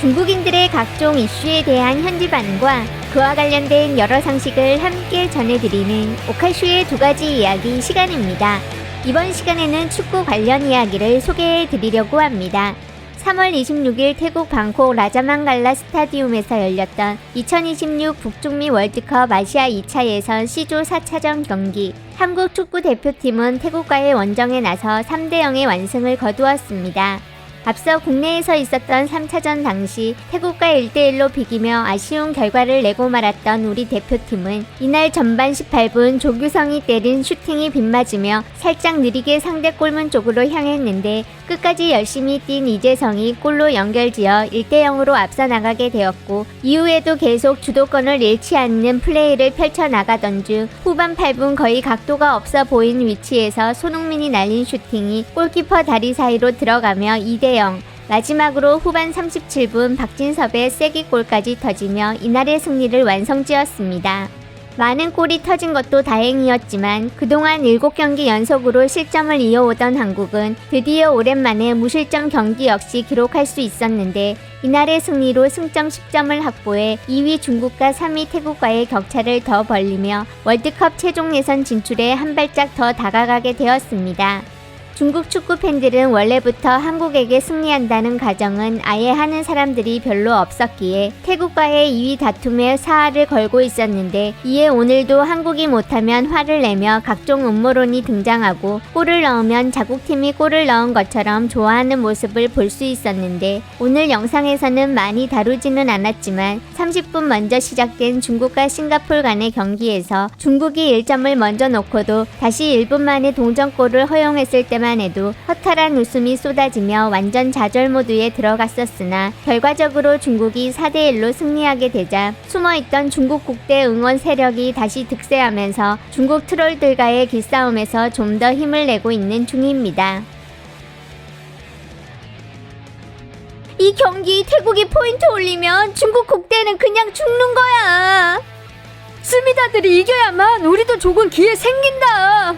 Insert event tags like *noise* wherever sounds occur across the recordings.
중국인들의 각종 이슈에 대한 현지 반응과 그와 관련된 여러 상식을 함께 전해드리는 오카슈의 두 가지 이야기 시간입니다. 이번 시간에는 축구 관련 이야기를 소개해 드리려고 합니다. 3월 26일 태국 방콕 라자망갈라 스타디움에서 열렸던 2026 북중미 월드컵 아시아 2차 예선 C조 4차전 경기. 한국 축구 대표팀은 태국과의 원정에 나서 3대 0의 완승을 거두었습니다. 앞서 국내에서 있었던 3차전 당시 태국과 1대1로 비기며 아쉬운 결과를 내고 말았던 우리 대표팀은 이날 전반 18분 조규성이 때린 슈팅이 빗맞으며 살짝 느리게 상대 골문 쪽으로 향했는데 끝까지 열심히 뛴 이재성이 골로 연결지어 1대0으로 앞서 나가게 되었고 이후에도 계속 주도권을 잃지 않는 플레이를 펼쳐나가던 중 후반 8분 거의 각도가 없어 보인 위치에서 손흥민이 날린 슈팅이 골키퍼 다리 사이로 들어가며 2대 0 마지막으로 후반 37분 박진섭의 쐐기골까지 터지며 이날의 승리를 완성지었습니다. 많은 골이 터진 것도 다행이었지만 그동안 7경기 연속으로 실점을 이어오던 한국은 드디어 오랜만에 무실점 경기 역시 기록할 수 있었는데 이날의 승리로 승점 10점을 확보해 2위 중국과 3위 태국과의 격차를 더 벌리며 월드컵 최종 예선 진출에 한 발짝 더 다가가게 되었습니다. 중국 축구 팬들은 원래부터 한국에게 승리한다는 가정은 아예 하는 사람들이 별로 없었기에 태국과의 2위 다툼에 사활을 걸고 있었는데 이에 오늘도 한국이 못하면 화를 내며 각종 음모론이 등장하고 골을 넣으면 자국팀이 골을 넣은 것처럼 좋아하는 모습을 볼 수 있었는데 오늘 영상에서는 많이 다루지는 않았지만 30분 먼저 시작된 중국과 싱가폴 간의 경기에서 중국이 1점을 먼저 놓고도 다시 1분 만에 동점골을 허용했을 때만 해도 허탈한 웃음이 쏟아지며 완전 좌절 모드에 들어갔었으나 결과적으로 중국이 4대1로 승리하게 되자 숨어있던 중국 국대 응원 세력이 다시 득세하면서 중국 트롤들과의 기싸움에서 좀 더 힘을 내고 있는 중입니다. 이 경기 태국이 포인트 올리면 중국 국대는 그냥 죽는 거야. 스미다들이 이겨야만 우리도 조금 기회 생긴다.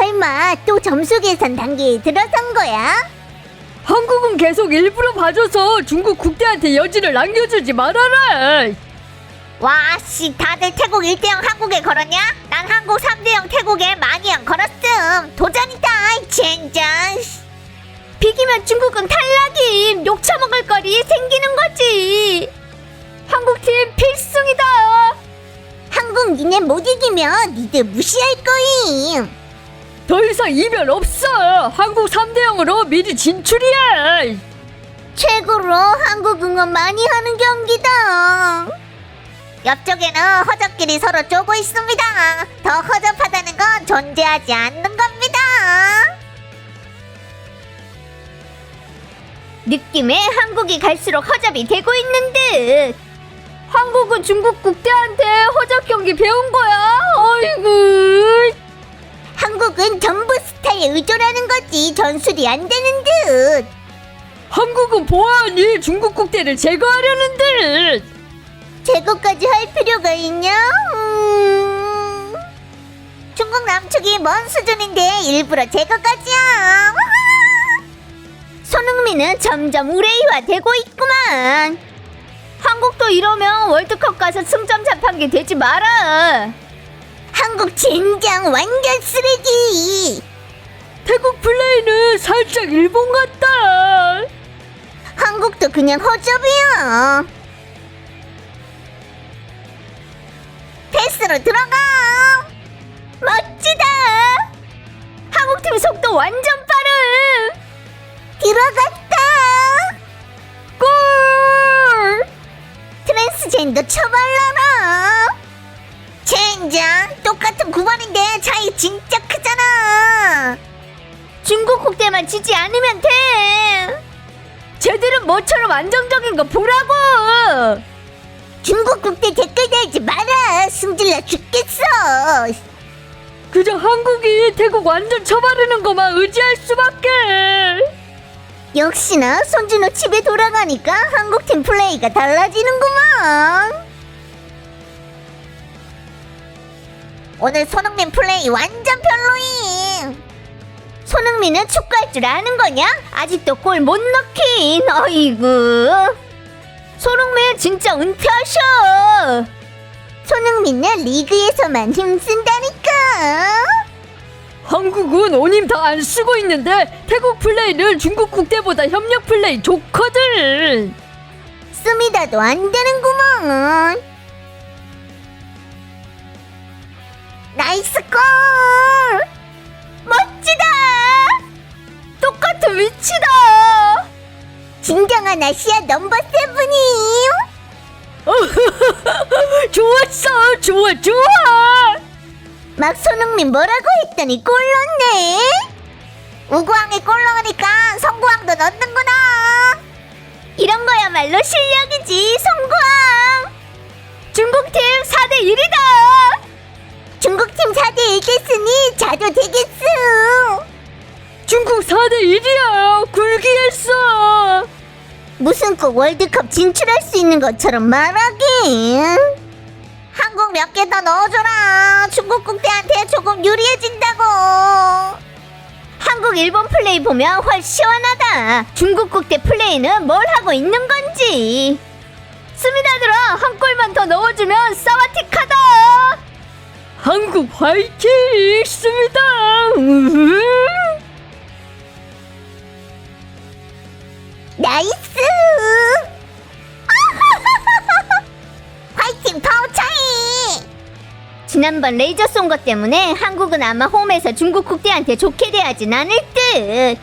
설마 또 점수 계산 단계에 들어선 거야? 한국은 계속 일부러 봐줘서 중국 국대한테 여지를 남겨주지 말아라. 와, 씨, 다들 태국 1대0 한국에 걸었냐? 난 한국 3대0 태국에 많이 안 걸었음. 도전이다, 젠장. 비기면 중국은 탈락임. 욕 처먹을 거리 생기는 거지. 한국팀 필승이다. 한국 니네 못 이기면 니들 무시할 거임. 더 이상 이별 없어. 한국 3대 0으로 미리 진출이야. 최고로 한국 응원 많이 하는 경기다. 옆쪽에는 허접끼리 서로 쪼고 있습니다. 더 허접하다는 건 존재하지 않는 겁니다. 느낌에 한국이 갈수록 허접이 되고 있는 듯. 한국은 중국 국대한테 허접 경기 배운 거야. 어이구. 한국은 전부 스타에 의존하는 거지 전술이 안 되는 듯. 한국은 보아하니 중국 국대를 제거하려는 듯. 제거까지 할 필요가 있냐? 음... 중국 남측이 먼 수준인데 일부러 제거까지야. 손흥민은 점점 우레이화되고 있구만. 한국도 이러면 월드컵 가서 승점 자판기 되지 마라. 한국 젠장 완전 쓰레기. 태국 플레이는 살짝 일본 같다. 한국도 그냥 허접이야. 패스로 들어가. 멋지다. 한국팀 속도 완전 빠름. 들어갔다. 골. 트랜스젠더 처발라라. 똑같은 9번인데 차이 진짜 크잖아. 중국 국대만 지지 않으면 돼. 쟤들은 모처럼 안정적인 거 보라고. 중국 국대 댓글 달지 마라. 승질나 죽겠어. 그저 한국이 태국 완전 쳐바르는 것만 의지할 수밖에. 역시나 손준호 집에 돌아가니까 한국 팀 플레이가 달라지는구만. 오늘 손흥민 플레이 완전 별로임. 손흥민은 축구할 줄 아는 거냐? 아직도 골 못 넣긴. 어이구. 손흥민 진짜 은퇴하셔. 손흥민은 리그에서만 힘쓴다니까. 한국은 온힘 다 안 쓰고 있는데 태국 플레이는 중국 국대보다 협력 플레이 좋거든. 씀이다도 안 되는구먼. 나이스 골! 멋지다! 똑같은 위치다. 진정한 아시아 넘버 세븐이에요. *laughs* 좋았어, 좋아, 좋아. 막 손흥민 뭐라고 했더니 골 넣네. 우구왕이 골 넣으니까 성구왕도 넣는구나. 이런 거야말로 실력이지, 성구왕. 중국팀 4대 1이다. 4대 1이야. 굴기했어. 무슨 꼭 월드컵 진출할 수 있는 것처럼 말하긴. 한국 몇 개 더 넣어줘라. 중국 국대한테 조금 유리해진다고. 한국 일본 플레이 보면 훨 시원하다. 중국 국대 플레이는 뭘 하고 있는 건지. 스미다들아, 한 골만 더 넣어주면 사와틱하다. 한국 화이팅 있습니다. 나이스. *laughs* 화이팅 파워차이. 지난번 레이저 쏜 것 때문에 한국은 아마 홈에서 중국 국대한테 좋게 대하진 않을 듯.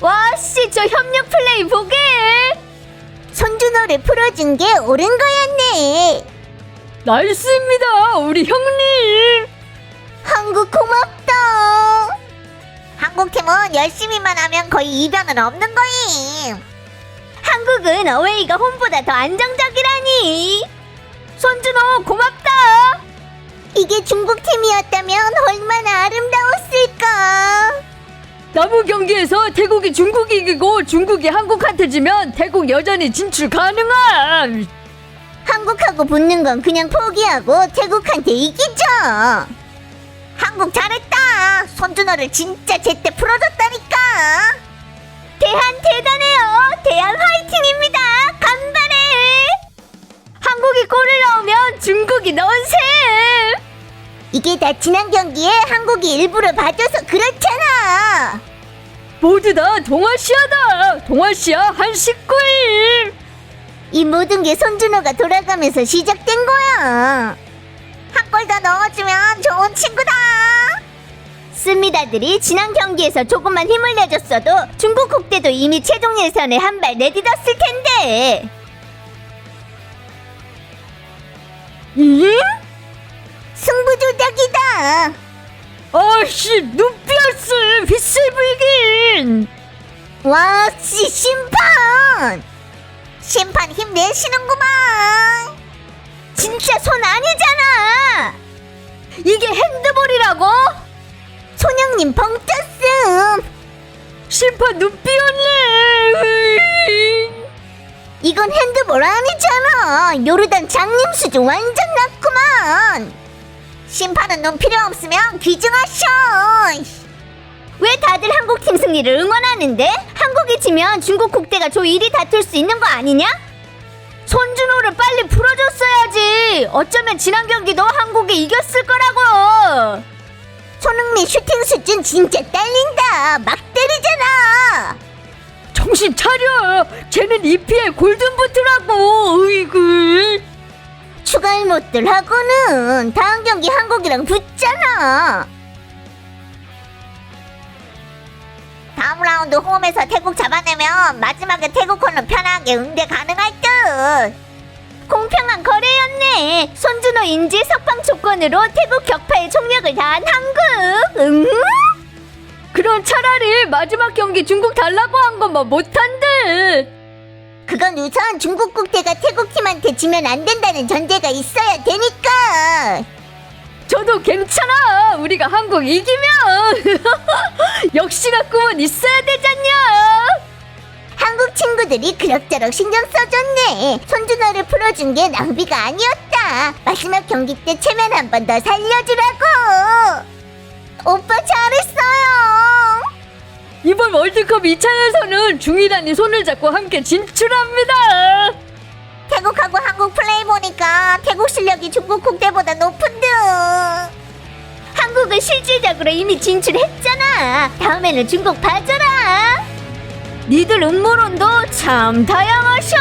와씨, 저 협력 플레이 보게. 손준호를 풀어준 게 옳은 거였네. 나이스입니다, 우리 형님. 한국 고맙다. 한국 팀은 열심히만 하면 거의 이변은 없는 거임. 한국은 어웨이가 홈보다 더 안정적이라니. 손준호 고맙다. 이게 중국 팀이었다면 얼마나 아름다웠을까. 남은 경기에서 태국이 중국 이기고 중국이 한국한테 지면 태국 여전히 진출 가능한. 한국하고 붙는 건 그냥 포기하고 태국한테 이기죠. 한국 잘했다. 손준호를 진짜 제때 풀어줬다니까. 대한 대단해요. 이게 다 지난 경기에 한국이 일부러 봐줘서 그렇잖아. 모두 다 동아시아다. 동아시아 한식구임. 이 모든 게 손준호가 돌아가면서 시작된 거야. 한 골 더 넣어주면 좋은 친구다. 스미다들이 지난 경기에서 조금만 힘을 내줬어도 중국 국대도 이미 최종 예선에 한 발 내딛었을 텐데. 응? 승부조작 아씨 눈피어스 휘슬불긴. 와, 씨 심판. 심판 힘내시는구만. 진짜 손 아니잖아. 이게 핸드볼이라고? 손영님 벙 쪘음. 심판 눈피었네. 이건 핸드볼 아니잖아. 요르단 장님 수준 완전 낮구만. 심판은 눈 필요 없으면 귀중하셔. 왜 다들 한국 팀 승리를 응원하는데? 한국이 지면 중국 국대가 조 1위 다툴 수 있는 거 아니냐? 손준호를 빨리 풀어줬어야지. 어쩌면 지난 경기도 한국이 이겼을 거라고. 손흥민 슈팅 수준 진짜 딸린다. 막 때리잖아. 정신 차려. 쟤는 EPL 골든부트라고. 으이구. 추가 일못들 하고는 다음 경기 한국이랑 붙잖아. 다음 라운드 홈에서 태국 잡아내면 마지막에 태국호는 편하게 응대 가능할 듯. 공평한 거래였네. 손준호 인지 석방 조건으로 태국 격파에 총력을 다한 한국. 응? 그럼 차라리 마지막 경기 중국 달라고 한 것만 못한 듯. 그건 우선 중국 국대가 태국 팀한테 지면 안 된다는 전제가 있어야 되니까. 저도 괜찮아. 우리가 한국 이기면 *laughs* 역시나 꿈은 있어야 되잖냐. 한국 친구들이 그럭저럭 신경 써줬네. 손준호를 풀어준 게 낭비가 아니었다. 마지막 경기 때 체면 한 번 더 살려주라고. 오빠 잘했어요. 이번 월드컵 2차에서는 중이란이 손을 잡고 함께 진출합니다. 태국하고 한국 플레이 보니까 태국 실력이 중국 국대보다 높은 듯. 한국은 실질적으로 이미 진출했잖아. 다음에는 중국 봐줘라. 니들 음모론도 참 다양하셔